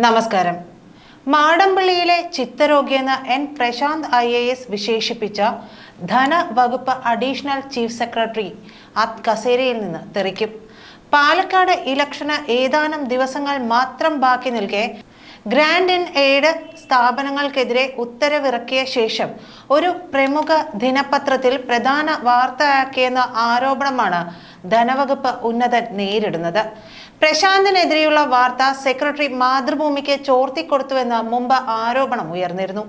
നമസ്കാരം. മാടമ്പള്ളിയിലെ ചിത്തരോഗിയെന്ന് N Prashanth I A S വിശേഷിപ്പിച്ച ധനവകുപ്പ് അഡീഷണൽ ചീഫ് സെക്രട്ടറി അത് കസേരയിൽ നിന്ന് തെറിക്കും. പാലക്കാട് ഇലക്ഷന് ഏതാനും ദിവസങ്ങൾ മാത്രം ബാക്കി നിൽക്കെ ഗ്രാൻഡ് ഇൻ എയ്ഡ് സ്ഥാപനങ്ങൾക്കെതിരെ ഉത്തരവിറക്കിയ ശേഷം ഒരു പ്രമുഖ ദിനപത്രത്തിൽ പ്രധാന വാർത്തയാക്കിയെന്ന ആരോപണമാണ് ധനവകുപ്പ് ഉന്നതൻ നേരിടുന്നത്. പ്രശാന്തിനെതിരെയുള്ള വാർത്ത സെക്രട്ടറി മാതൃഭൂമിക്ക് ചോർത്തിക്കൊടുത്തുവെന്ന് മുമ്പ് ആരോപണം ഉയർന്നിരുന്നു.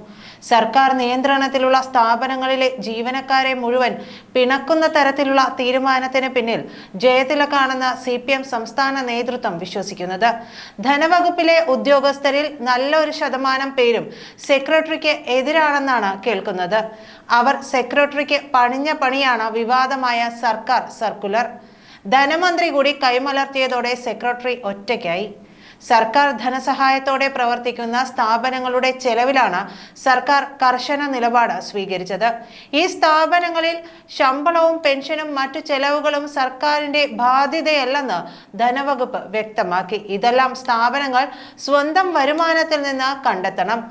സർക്കാർ നിയന്ത്രണത്തിലുള്ള സ്ഥാപനങ്ങളിലെ ജീവനക്കാരെ മുഴുവൻ പിണക്കുന്ന തരത്തിലുള്ള തീരുമാനത്തിന് പിന്നിൽ ജയതിലകാണെന്ന് സി പി എം സംസ്ഥാന നേതൃത്വം വിശ്വസിക്കുന്നത്. ധനവകുപ്പിലെ ഉദ്യോഗസ്ഥരിൽ നല്ലൊരു ശതമാനം പേരും സെക്രട്ടറിക്ക് എതിരാണെന്നാണ് കേൾക്കുന്നത്. അവർ സെക്രട്ടറിക്ക് പണിഞ്ഞ പണിയാണ് വിവാദമായ സർക്കാർ സർക്കുലർ. ധനമന്ത്രി കൂടി കൈമലർത്തിയതോടെ സെക്രട്ടറി ഒറ്റയ്ക്കായി. സർക്കാർ ധനസഹായത്തോടെ പ്രവർത്തിക്കുന്ന സ്ഥാപനങ്ങളുടെ ചെലവിലാണ് സർക്കാർ കർശന നിലപാട് സ്വീകരിച്ചത്. ഈ സ്ഥാപനങ്ങളിൽ ശമ്പളവും പെൻഷനും മറ്റു ചെലവുകളും സർക്കാരിന്റെ ബാധ്യതയല്ലെന്ന് ധനവകുപ്പ് വ്യക്തമാക്കി. ഇതെല്ലാം സ്ഥാപനങ്ങൾ സ്വന്തം വരുമാനത്തിൽ നിന്ന് കണ്ടെത്തണം.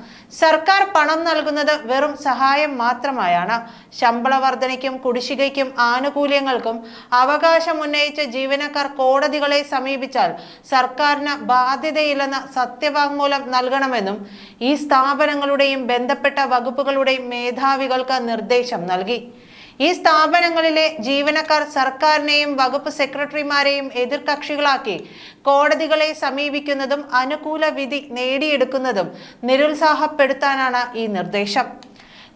സർക്കാർ പണം നൽകുന്നത് വെറും സഹായം മാത്രമായാണ്. ശമ്പള വർധനയ്ക്കും കുടിശ്ശികയ്ക്കും ആനുകൂല്യങ്ങൾക്കും അവകാശം ഉന്നയിച്ച ജീവനക്കാർ കോടതികളെ സമീപിച്ചാൽ സർക്കാരിന് ബാധ്യതയില്ലെന്ന സത്യവാങ്മൂലം നൽകണമെന്നും ഈ സ്ഥാപനങ്ങളുടെയും ബന്ധപ്പെട്ട വകുപ്പുകളുടെയും മേധാവികൾക്ക് നിർദ്ദേശം നൽകി. ഈ സ്ഥാപനങ്ങളിലെ ജീവനക്കാർ സർക്കാരിനെയും വകുപ്പ് സെക്രട്ടറിമാരെയും എതിർകക്ഷികളാക്കി കോടതികളെ സമീപിക്കുന്നതും അനുകൂല വിധി നേടിയെടുക്കുന്നതും നിരുത്സാഹപ്പെടുത്താനാണ് ഈ നിർദ്ദേശം.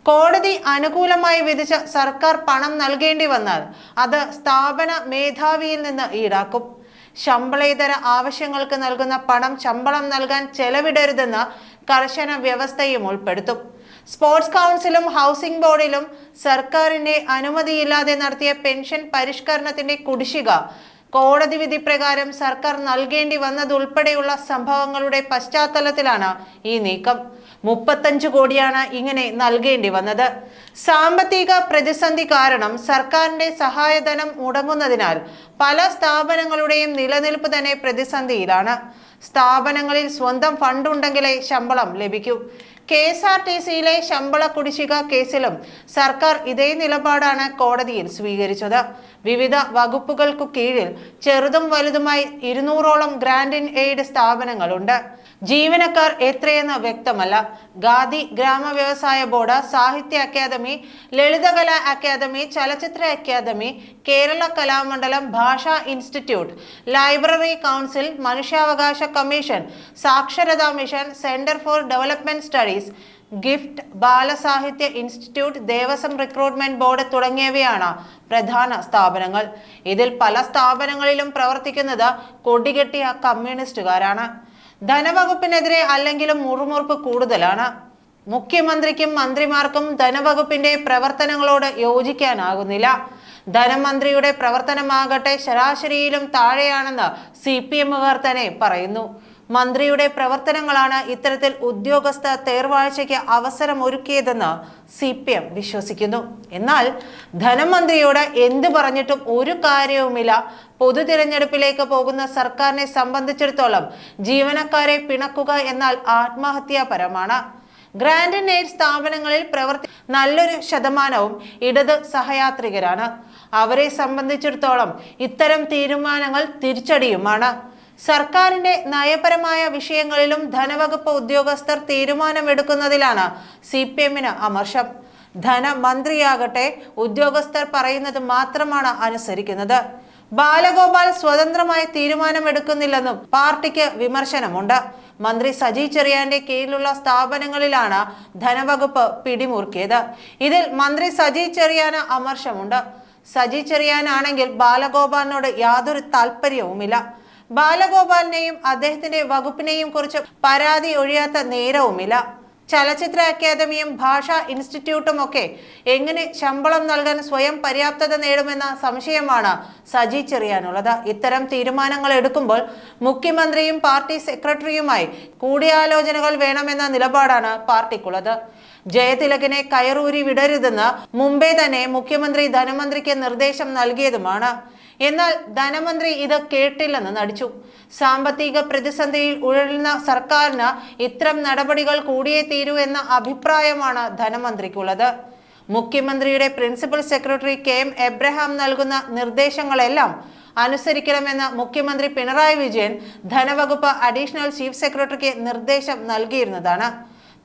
കോടതി അനുകൂലമായി വിധിച്ച സർക്കാർ പണം നൽകേണ്ടി വന്നാൽ അത് സ്ഥാപന മേധാവിയിൽ നിന്ന് ഈടാക്കും. ശമ്പളേതര ആവശ്യങ്ങൾക്ക് നൽകുന്ന പണം ശമ്പളം നൽകാൻ ചെലവിടരുതെന്ന കർശന വ്യവസ്ഥയും ഉൾപ്പെടുത്തും. സ്പോർട്സ് കൗൺസിലും ഹൗസിംഗ് ബോർഡിലും സർക്കാരിന്റെ അനുമതിയില്ലാതെ നടത്തിയ പെൻഷൻ പരിഷ്കരണത്തിന്റെ കുടിശ്ശിക കോടതി വിധി പ്രകാരം സർക്കാർ നൽകേണ്ടി വന്നതുൾപ്പെടെയുള്ള സംഭവങ്ങളുടെ പശ്ചാത്തലത്തിലാണ് ഈ നീക്കം. മുപ്പത്തഞ്ച് കോടിയാണ് ഇങ്ങനെ നൽകേണ്ടി വന്നത്. സാമ്പത്തിക പ്രതിസന്ധി കാരണം സർക്കാരിന്റെ സഹായധനം മുടങ്ങുന്നതിനാൽ പല സ്ഥാപനങ്ങളുടെയും നിലനിൽപ്പ് തന്നെ പ്രതിസന്ധിയിലാണ്. സ്ഥാപനങ്ങളിൽ സ്വന്തം ഫണ്ട് ഉണ്ടെങ്കിലേ ശമ്പളം ലഭിക്കൂ. കെ എസ് ആർ ടി സിയിലെ ശമ്പള കുടിശ്ശിക കേസിലും സർക്കാർ ഇതേ നിലപാടാണ് കോടതിയിൽ സ്വീകരിച്ചത്. വിവിധ വകുപ്പുകൾക്കു കീഴിൽ ചെറുതും വലുതുമായി ഇരുന്നൂറോളം ഗ്രാൻഡ് ഇൻ എയ്ഡ് സ്ഥാപനങ്ങളുണ്ട്. ജീവനക്കാർ എത്രയെന്ന് വ്യക്തമല്ല. ഗാന്ധി ഗ്രാമ വ്യവസായ ബോർഡ് സാഹിത്യ അക്കാദമി ലളിതകലാ അക്കാദമി ചലച്ചിത്ര അക്കാദമി കേരള കലാമണ്ഡലം ഭാഷാ ഇൻസ്റ്റിറ്റ്യൂട്ട് ലൈബ്രറി കൗൺസിൽ മനുഷ്യാവകാശ കമ്മീഷൻ സാക്ഷരതാ mission centre for development studies gift ബാലസാഹിത്യ ഇൻസ്റ്റിറ്റ്യൂട്ട് ദേവസ്വം റിക്രൂട്ട്മെന്റ് ബോർഡ് തുടങ്ങിയവയാണ് പ്രധാന സ്ഥാപനങ്ങൾ. ഇതിൽ പല സ്ഥാപനങ്ങളിലും പ്രവർത്തിക്കുന്നത് കൊടികെട്ടിയ കമ്മ്യൂണിസ്റ്റുകാരാണ്. ധനവകുപ്പിനെതിരെ അല്ലെങ്കിലും മുറുമുറുപ്പ് കൂടുതലാണ്. മുഖ്യമന്ത്രിക്കും മന്ത്രിമാർക്കും ധനവകുപ്പിന്റെ പ്രവർത്തനങ്ങളോട് യോജിക്കാനാകുന്നില്ല. ധനമന്ത്രിയുടെ പ്രവർത്തനമാകട്ടെ ശരാശരിയിലും താഴെയാണെന്ന് സി പി എമ്മുകാർ തന്നെ പറയുന്നു. മന്ത്രിയുടെ പ്രവർത്തനങ്ങളാണ് ഇത്തരത്തിൽ ഉദ്യോഗസ്ഥ തേർവാഴ്ചയ്ക്ക് അവസരം ഒരുക്കിയതെന്ന് സി പി എം വിശ്വസിക്കുന്നു. എന്നാൽ ധനമന്ത്രിയോട് എന്ത് പറഞ്ഞിട്ടും ഒരു കാര്യവുമില്ല. പൊതു തിരഞ്ഞെടുപ്പിലേക്ക് പോകുന്ന സർക്കാരിനെ സംബന്ധിച്ചിടത്തോളം ജീവനക്കാരെ പിണക്കുക എന്നാൽ ആത്മഹത്യാപരമാണ്. ഗ്രാൻഡ് എയ്ഡ് സ്ഥാപനങ്ങളിൽ പ്രവർത്തി നല്ലൊരു ശതമാനവും ഇടത് സഹയാത്രികരാണ്. അവരെ സംബന്ധിച്ചിടത്തോളം ഇത്തരം തീരുമാനങ്ങൾ തിരിച്ചടിയുമാണ്. സർക്കാരിന്റെ നയപരമായ വിഷയങ്ങളിലും ധനവകുപ്പ് ഉദ്യോഗസ്ഥർ തീരുമാനമെടുക്കുന്നതിലാണ് സി പി എമ്മിന് അമർഷം. ധനമന്ത്രിയാകട്ടെ ഉദ്യോഗസ്ഥർ പറയുന്നത് മാത്രമാണ് അനുസരിക്കുന്നത്. ബാലഗോപാൽ സ്വതന്ത്രമായി തീരുമാനമെടുക്കുന്നില്ലെന്നും പാർട്ടിക്ക് വിമർശനമുണ്ട്. മന്ത്രി സജി ചെറിയാന്റെ കീഴിലുള്ള സ്ഥാപനങ്ങളിലാണ് ധനവകുപ്പ് പിടിമുറുക്കിയത്. ഇതിൽ മന്ത്രി സജി ചെറിയാന് അമർഷമുണ്ട്. സജി ചെറിയാനാണെങ്കിൽ ബാലഗോപാലിനോട് യാതൊരു താല്പര്യവുമില്ല ബാലഗോപാലിനെയും അദ്ദേഹത്തിന്റെ വകുപ്പിനെയും കുറിച്ച് പരാതി ഒഴിയാത്ത നേരവുമില്ല. ചലച്ചിത്ര അക്കാദമിയും ഭാഷാ ഇൻസ്റ്റിറ്റ്യൂട്ടും ഒക്കെ എങ്ങനെ ശമ്പളം നൽകാൻ സ്വയം പര്യാപ്തത നേടുമെന്ന സംശയമാണ് സജി ചെറിയാനുള്ളത്. ഇത്തരം തീരുമാനങ്ങൾ എടുക്കുമ്പോൾ മുഖ്യമന്ത്രിയും പാർട്ടി സെക്രട്ടറിയുമായി കൂടിയാലോചനകൾ വേണമെന്ന നിലപാടാണ് പാർട്ടിക്കുള്ളത്. ജയതിലകനെ കയറൂരി വിടരുതെന്ന് മുംബൈ തന്നെ മുഖ്യമന്ത്രി ധനമന്ത്രിക്ക് നിർദ്ദേശം നൽകിയതുമാണ്. എന്നാൽ ധനമന്ത്രി ഇത് കേട്ടില്ലെന്ന് നടിച്ചു. സാമ്പത്തിക പ്രതിസന്ധിയിൽ ഉഴലുന്ന സർക്കാരിന് ഇത്തരം നടപടികൾ കൂടിയേ തീരൂ എന്ന അഭിപ്രായമാണ് ധനമന്ത്രിക്കുള്ളത്. മുഖ്യമന്ത്രിയുടെ principal secretary K M Abraham നൽകുന്ന നിർദ്ദേശങ്ങളെല്ലാം അനുസരിക്കണമെന്ന് മുഖ്യമന്ത്രി പിണറായി വിജയൻ ധനവകുപ്പ് അഡീഷണൽ ചീഫ് സെക്രട്ടറിക്ക് നിർദ്ദേശം നൽകിയിരുന്നതാണ്.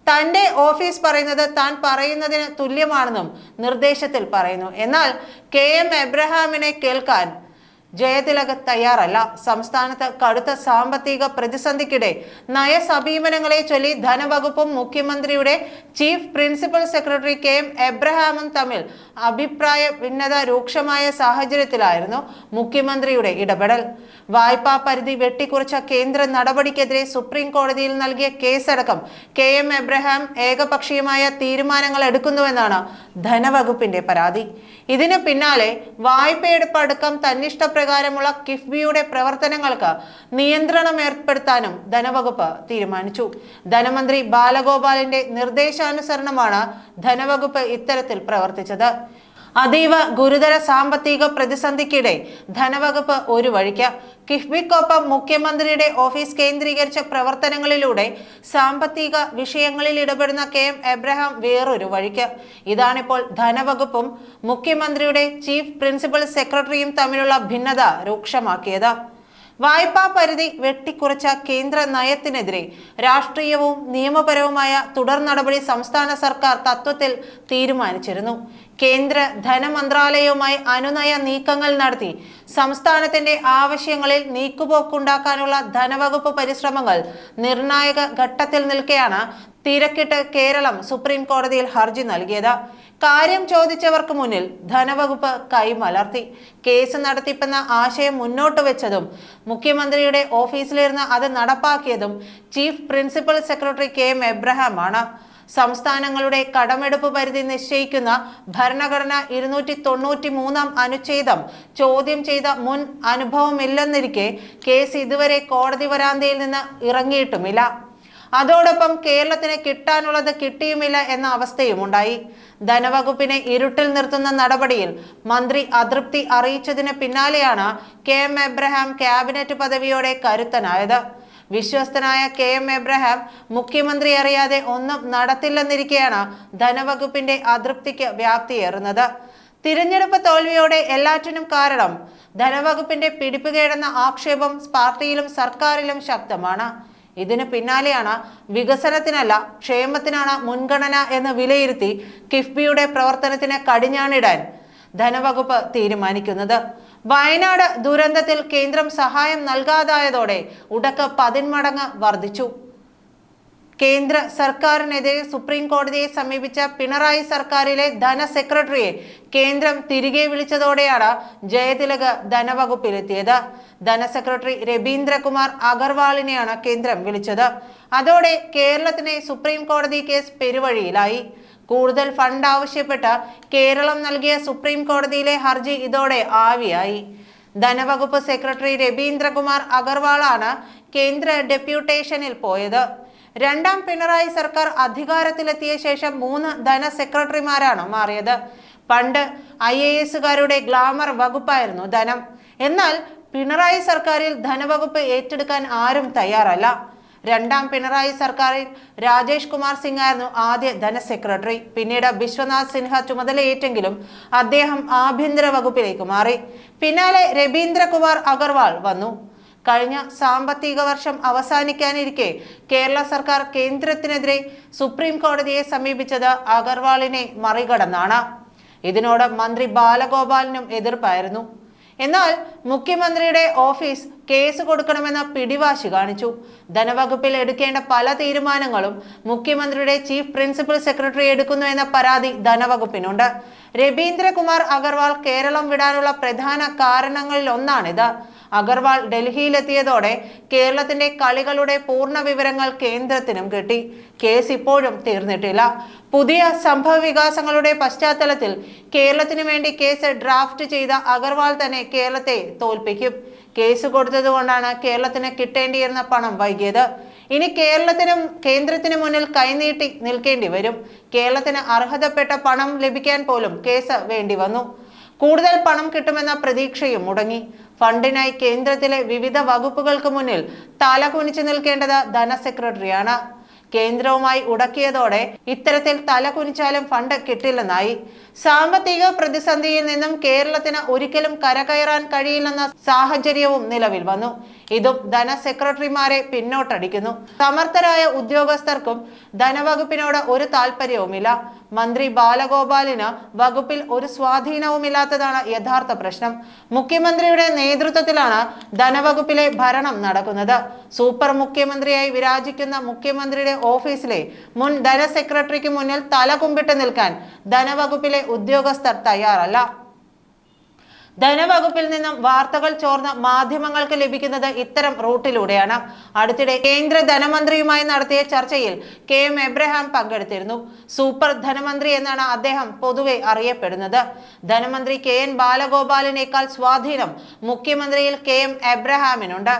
തന്റെ ഓഫീസ് പറയുന്നത് താൻ പറയുന്നതിന് തുല്യമാണെന്നും നിർദ്ദേശത്തിൽ പറയുന്നു. എന്നാൽ കെ എം എബ്രഹാമിനെ കേൾക്കാൻ ജയതിലക തയ്യാറല്ല. സംസ്ഥാനത്ത് കടുത്ത സാമ്പത്തിക പ്രതിസന്ധിക്കിടെ നയസമീപനങ്ങളെ ചൊല്ലി ധനവകുപ്പും മുഖ്യമന്ത്രിയുടെ chief principal secretary K M എബ്രഹാമും തമ്മിൽ അഭിപ്രായ ഭിന്നത രൂക്ഷമായ സാഹചര്യത്തിലായിരുന്നു മുഖ്യമന്ത്രിയുടെ ഇടപെടൽ. വായ്പാ പരിധി വെട്ടിക്കുറച്ച കേന്ദ്ര നടപടിക്കെതിരെ സുപ്രീം കോടതിയിൽ നൽകിയ കേസടക്കം കെ എം എബ്രഹാം ഏകപക്ഷീയമായ തീരുമാനങ്ങൾ എടുക്കുന്നുവെന്നാണ് ധനവകുപ്പിന്റെ പരാതി. ഇതിന് പിന്നാലെ വായ്പയെടുപ്പ് അടക്കം തന്നിഷ്ടപ്രകാരമുള്ള കിഫ്ബിയുടെ പ്രവർത്തനങ്ങൾക്ക് നിയന്ത്രണം ഏർപ്പെടുത്താനും ധനവകുപ്പ് തീരുമാനിച്ചു. ധനമന്ത്രി ബാലഗോപാലിന്റെ നിർദ്ദേശാനുസരണമാണ് ധനവകുപ്പ് ഇത്തരത്തിൽ പ്രവർത്തിച്ചത്. അതീവ ഗുരുതര സാമ്പത്തിക പ്രതിസന്ധിക്കിടെ ധനവകുപ്പ് ഒരു വഴിക്ക്. കിഫ്ബിക്കൊപ്പം മുഖ്യമന്ത്രിയുടെ ഓഫീസ് കേന്ദ്രീകരിച്ച പ്രവർത്തനങ്ങളിലൂടെ സാമ്പത്തിക വിഷയങ്ങളിൽ ഇടപെടുന്ന കെ എം എബ്രഹാം വേറൊരു വഴിക്ക്. ഇതാണിപ്പോൾ ധനവകുപ്പും മുഖ്യമന്ത്രിയുടെ ചീഫ് പ്രിൻസിപ്പൽ സെക്രട്ടറിയും തമ്മിലുള്ള ഭിന്നത രൂക്ഷമാക്കിയത്. വായ്പാ പരിധി വെട്ടിക്കുറച്ച കേന്ദ്ര നയത്തിനെതിരെ രാഷ്ട്രീയവും നിയമപരവുമായ തുടർ നടപടി സംസ്ഥാന സർക്കാർ തത്വത്തിൽ തീരുമാനിച്ചിരുന്നു. കേന്ദ്ര ധനമന്ത്രാലയവുമായി അനുനയ നീക്കങ്ങൾ നടത്തി. സംസ്ഥാനത്തിന്റെ ആവശ്യങ്ങളിൽ നീക്കുപോക്കുണ്ടാക്കാനുള്ള ധനവകുപ്പ് പരിശ്രമങ്ങൾ നിർണായക ഘട്ടത്തിൽ നിൽക്കെയാണ് തിരക്കിട്ട് കേരളം സുപ്രീം കോടതിയിൽ ഹർജി നൽകിയത്. കാര്യം ചോദിച്ചവർക്ക് മുന്നിൽ ധനവകുപ്പ് കൈമലർത്തി. കേസ് നടത്തിപ്പെന്ന ആശയം മുന്നോട്ട് വെച്ചതും മുഖ്യമന്ത്രിയുടെ ഓഫീസിലിരുന്ന് അത് നടപ്പാക്കിയതും chief principal secretary K M Abraham ആണ് സംസ്ഥാനങ്ങളുടെ കടമെടുപ്പ് പരിധി നിശ്ചയിക്കുന്ന ഭരണഘടന ഇരുന്നൂറ്റി തൊണ്ണൂറ്റി മൂന്നാം അനുച്ഛേദം. ചോദ്യം ചെയ്ത മുൻ അനുഭവമില്ലെന്നിരിക്കെ കേസ് ഇതുവരെ കോടതി വരാന്തയിൽ നിന്ന് ഇറങ്ങിയിട്ടുമില്ല. അതോടൊപ്പം കേരളത്തിന് കിട്ടാനുള്ളത് കിട്ടിയുമില്ല എന്ന അവസ്ഥയും ഉണ്ടായി. ധനവകുപ്പിനെ ഇരുട്ടിൽ നിർത്തുന്ന നടപടിയിൽ മന്ത്രി അതൃപ്തി അറിയിച്ചതിന് പിന്നാലെയാണ് കെ എം എബ്രഹാം ക്യാബിനറ്റ് പദവിയോടെ കരുത്തനായത്. വിശ്വസ്തനായ കെ എം എബ്രഹാം മുഖ്യമന്ത്രി അറിയാതെ ഒന്നും നടത്തില്ലെന്നിരിക്കെയാണ് ധനവകുപ്പിന്റെ അതൃപ്തിക്ക് വ്യാപ്തിയേറുന്നത്. തിരഞ്ഞെടുപ്പ് തോൽവിയോടെ എല്ലാറ്റിനും കാരണം ധനവകുപ്പിന്റെ പിടിപ്പുകേടെന്ന ആക്ഷേപം പാർട്ടിയിലും സർക്കാരിലും ശക്തമാണ്. ഇതിന് പിന്നാലെയാണ് വികസനത്തിനല്ല ക്ഷേമത്തിനാണ് മുൻഗണന എന്ന് വിലയിരുത്തി കിഫ്ബിയുടെ പ്രവർത്തനത്തിന് കടിഞ്ഞാണിടാൻ ധനവകുപ്പ് തീരുമാനിക്കുന്നത്. വയനാട് ദുരന്തത്തിൽ കേന്ദ്രം സഹായം നൽകാതായതോടെ ഉടക്ക് പതിന്മടങ്ങ് വർദ്ധിച്ചു. കേന്ദ്ര സർക്കാരിനെതിരെ സുപ്രീം കോടതിയെ സമീപിച്ച പിണറായി സർക്കാരിലെ ധന സെക്രട്ടറിയെ കേന്ദ്രം തിരികെ വിളിച്ചതോടെയാണ് ജയതിലക് ധനവകുപ്പിലെത്തിയത്. ധനസെക്രട്ടറി രവീന്ദ്രകുമാർ അഗർവാളിനെയാണ് കേന്ദ്രം വിളിച്ചത്. അതോടെ കേരളത്തിനെ സുപ്രീം കോടതി കേസ് പെരുവഴിയിലായി. കൂടുതൽ ഫണ്ട് ആവശ്യപ്പെട്ട് കേരളം നൽകിയ സുപ്രീം കോടതിയിലെ ഹർജി ഇതോടെ ആവിയായി. ധനവകുപ്പ് സെക്രട്ടറി രവീന്ദ്രകുമാർ അഗർവാളാണ് കേന്ദ്ര ഡെപ്യൂട്ടേഷനിൽ പോയത്. രണ്ടാം പിണറായി സർക്കാർ അധികാരത്തിലെത്തിയ ശേഷം മൂന്ന് ധന സെക്രട്ടറിമാരാണ് മാറിയത്. പണ്ട് ഐ എ എസുകാരുടെ ഗ്ലാമർ വകുപ്പായിരുന്നു ധനം. എന്നാൽ പിണറായി സർക്കാരിൽ ധനവകുപ്പ് ഏറ്റെടുക്കാൻ ആരും തയ്യാറല്ല. രണ്ടാം പിണറായി സർക്കാരിൽ രാജേഷ് കുമാർ സിംഗ് ആയിരുന്നു ആദ്യ ധനസെക്രട്ടറി പിന്നീട് ബിശ്വനാഥ് സിൻഹ ചുമതലയേറ്റെങ്കിലും അദ്ദേഹം ആഭ്യന്തര വകുപ്പിലേക്ക് മാറി. പിന്നാലെ രവീന്ദ്രകുമാർ അഗർവാൾ വന്നു. കഴിഞ്ഞ സാമ്പത്തിക വർഷം അവസാനിക്കാനിരിക്കെ കേരള സർക്കാർ കേന്ദ്രത്തിനെതിരെ സുപ്രീം കോടതിയെ സമീപിച്ചത് അഗർവാളിനെ മറികടന്നാണ്. ഇതിനോട് മന്ത്രി ബാലഗോപാലിനും എതിർപ്പായിരുന്നു. എന്നാൽ മുഖ്യമന്ത്രിയുടെ ഓഫീസ് കേസ് കൊടുക്കണമെന്ന പിടിവാശി കാണിച്ചു. ധനവകുപ്പിൽ എടുക്കേണ്ട പല തീരുമാനങ്ങളും മുഖ്യമന്ത്രിയുടെ ചീഫ് പ്രിൻസിപ്പൽ സെക്രട്ടറി എടുക്കുന്നു എന്ന പരാതി ധനവകുപ്പിനുണ്ട്. രവീന്ദ്രകുമാർ അഗർവാൾ കേരളം വിടാനുള്ള പ്രധാന കാരണങ്ങളിൽ ഒന്നാണിത് അഗർവാൾ ഡൽഹിയിലെത്തിയതോടെ കേരളത്തിന്റെ കളികളുടെ പൂർണ വിവരങ്ങൾ കേന്ദ്രത്തിനും കിട്ടി. കേസ് ഇപ്പോഴും തീർന്നിട്ടില്ല. പുതിയ സംഭവ വികാസങ്ങളുടെ പശ്ചാത്തലത്തിൽ കേരളത്തിനു വേണ്ടി കേസ് ഡ്രാഫ്റ്റ് ചെയ്ത അഗർവാൾ തന്നെ കേരളത്തെ തോൽപ്പിക്കും. കേസ് കൊടുത്തതുകൊണ്ടാണ് കേരളത്തിന് കിട്ടേണ്ടിയിരുന്ന പണം വൈകിയത്. ഇനി കേരളത്തിനും കേന്ദ്രത്തിനു മുന്നിൽ കൈനീട്ടി നിൽക്കേണ്ടി വരും. കേരളത്തിന് അർഹതപ്പെട്ട പണം ലഭിക്കാൻ പോലും കേസ് വേണ്ടി വന്നു. കൂടുതൽ പണം കിട്ടുമെന്ന പ്രതീക്ഷയും മുടങ്ങി. ഫണ്ടിനായി കേന്ദ്രത്തിലെ വിവിധ വകുപ്പുകൾക്ക് മുന്നിൽ തല കുനിച്ചു നിൽക്കേണ്ടത് ധനസെക്രട്ടറിയാണ് കേന്ദ്രവുമായി ഉടക്കിയതോടെ ഇത്തരത്തിൽ തല കുനിച്ചാലും ഫണ്ട് കിട്ടില്ലെന്നായി. സാമ്പത്തിക പ്രതിസന്ധിയിൽ നിന്നും കേരളത്തിന് ഒരിക്കലും കരകയറാൻ കഴിയില്ലെന്ന സാഹചര്യവും നിലവിൽ വന്നു. ഇതും ധനസെക്രട്ടറിമാരെ പിന്നോട്ടടിക്കുന്നു. സമർത്ഥരായ ഉദ്യോഗസ്ഥർക്കും ധനവകുപ്പിനോട് ഒരു താല്പര്യവുമില്ല. മന്ത്രി ബാലഗോപാലിന് വകുപ്പിൽ ഒരു സ്വാധീനവുമില്ലാത്തതാണ് യഥാർത്ഥ പ്രശ്നം. മുഖ്യമന്ത്രിയുടെ നേതൃത്വത്തിലാണ് ധനവകുപ്പിലെ ഭരണം നടക്കുന്നത്. സൂപ്പർ മുഖ്യമന്ത്രിയായി വിരാജിക്കുന്ന മുഖ്യമന്ത്രിയുടെ ഓഫീസിലെ മുൻ ധന സെക്രട്ടറിക്ക് മുന്നിൽ തല കുമ്പിട്ട് നിൽക്കാൻ ധനവകുപ്പിലെ ഉദ്യോഗസ്ഥർ തയ്യാറല്ല. ധനവകുപ്പിൽ നിന്നും വാർത്തകൾ ചോർന്ന് മാധ്യമങ്ങൾക്ക് ലഭിക്കുന്നത് ഇത്തരം റൂട്ടിലൂടെയാണ്. അടുത്തിടെ കേന്ദ്ര ധനമന്ത്രിയുമായി നടത്തിയ ചർച്ചയിൽ കെ എം എബ്രഹാം പങ്കെടുത്തിരുന്നു. സൂപ്പർ ധനമന്ത്രി എന്നാണ് അദ്ദേഹം പൊതുവെ അറിയപ്പെടുന്നത്. ധനമന്ത്രി കെ എൻ ബാലഗോപാലിനേക്കാൾ സ്വാധീനം മുഖ്യമന്ത്രിയിൽ കെ എം എബ്രഹാമിനുണ്ട്.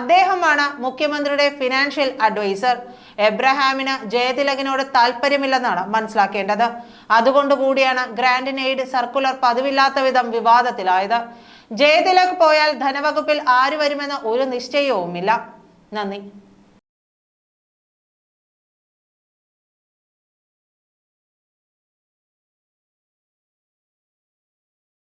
അദ്ദേഹമാണ് മുഖ്യമന്ത്രിയുടെ ഫിനാൻഷ്യൽ അഡ്വൈസർ. എബ്രഹാമിന് ജയതിലകിനോട് താല്പര്യമില്ലെന്നാണ് മനസ്സിലാക്കേണ്ടത്. അതുകൊണ്ടുകൂടിയാണ് ഗ്രാൻഡ് എയ്ഡ് സർക്കുലർ പതിവില്ലാത്ത വിധം വിവാദത്തിലായത്. ജയതിലക് പോയാൽ ധനവകുപ്പിൽ ആര് വരുമെന്ന് ഒരു നിശ്ചയവുമില്ല. നന്ദി.